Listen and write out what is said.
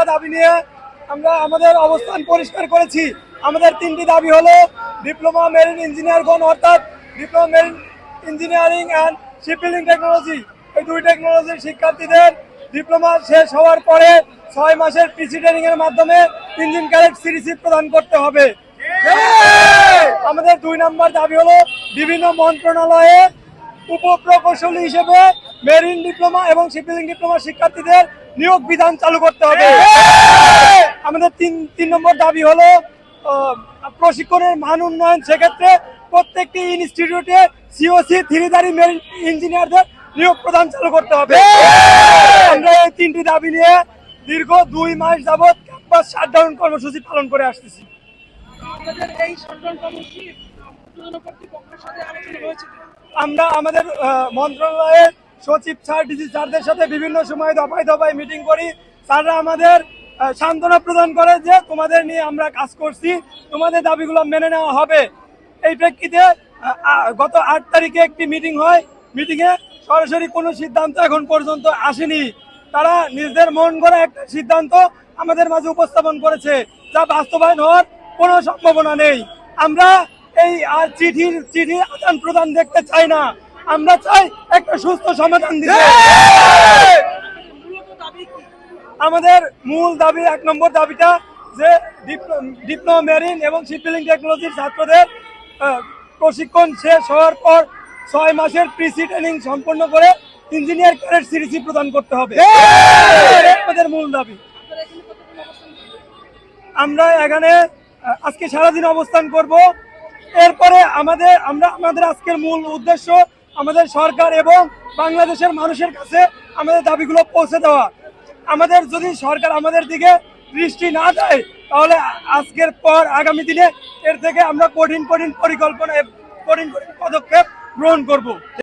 দফা দাবি নিয়ে আমরা আমাদের অবস্থান পরিষ্কার করেছি। আমাদের তিনটি দাবি হলো ডিপ্লোমা মেরিন ইঞ্জিনিয়ারগণ অর্থাৎ diploma marine engineering and shipbuilding technology এই দুই টেকনোলজির শিক্ষার্থীদের ডিপ্লোমা শেষ হওয়ার পরে ছয় মাসের পিসি ট্রেনিং এর মাধ্যমে ইঞ্জিন ক্যারেট সিরিসি প্রদান করতে হবে। আমাদের দুই নম্বর দাবি হলো, বিভিন্ন মন্ত্রণালয়ে উপপ্রকৌশলী হিসেবে মেরিন ডিপ্লোমা এবং শিপবিল্ডিং ডিপ্লোমা শিক্ষার্থীদের নিয়োগ বিধান চালু করতে হবে। আমাদের তিন তিন নম্বর দাবি হলো প্রশিক্ষণের মান উন্নয়ন। সেক্ষেত্রে প্রত্যেকটি ইনস্টিটিউটে সিওসি থ্রিদারি মেরিন ইঞ্জিনিয়ারদের নিয়োগ প্রদান চালু করতে হবে। আমরা এই তিনটি দাবি নিয়ে দীর্ঘ দুই মাস যাবৎ ক্যাম্পাস শাটডাউন কর্মসূচি পালন করে আসতেছি। আপনাদের এই সন্ধান কর্মসূচি কর্তৃপক্ষের সাথে আলোচনা হয়েছে। আমরা আমাদের মন্ত্রণালয়ের সচিব স্যার, ডিসি স্যারদের সাথে বিভিন্ন সময় দফায় দফায় মিটিং করি। স্যাররা আমাদের সান্ত্বনা প্রদান করে যে তোমাদের নিয়ে আমরা কাজ করছি, তোমাদের দাবিগুলো মেনে নেওয়া হবে। এই প্রেক্ষিতে গত আট তারিখে একটি মিটিং হয়। মিটিংয়ে সরাসরি কোনো সিদ্ধান্ত এখন পর্যন্ত আসেনি। তারা নিজেদের মন গড়া একটা সিদ্ধান্ত আমাদের মাঝে উপস্থাপন করেছে, যা বাস্তবায়ন হওয়ার কোনো সম্ভাবনা নেই। আমরা এই আর চিঠির চিঠির আদান প্রদান দেখতে চাই না। আমরা চাই একটা সুস্থ সমাধান দিতে। আমাদের মূল দাবি এক নম্বর দাবিটা যে ডিপ্লোমা মেরিন এবং শিপবিল্ডিং টেকনোলজির ছাত্রদের প্রশিক্ষণ শেষ হওয়ার পর ছয় মাসের প্রিসি ট্রেনিং সম্পন্ন করে ইঞ্জিনিয়ার ক্যারেট সিরিসি প্রদান করতে হবে। আমাদের মূল দাবি। আমরা এখানে আজকে সারাদিন অবস্থান করব। এরপরে আমাদের, আমরা, আমাদের আজকের মূল উদ্দেশ্য আমাদের সরকার এবং বাংলাদেশের মানুষের কাছে আমাদের দাবিগুলো পৌঁছে দেওয়া। আমাদের যদি সরকার আমাদের দিকে দৃষ্টি না দেয়, তাহলে আজকের পর আগামী দিনে এর থেকে আমরা কঠিন কঠিন পরিকল্পনা কঠিন কঠিন পদক্ষেপ গ্রহণ করব।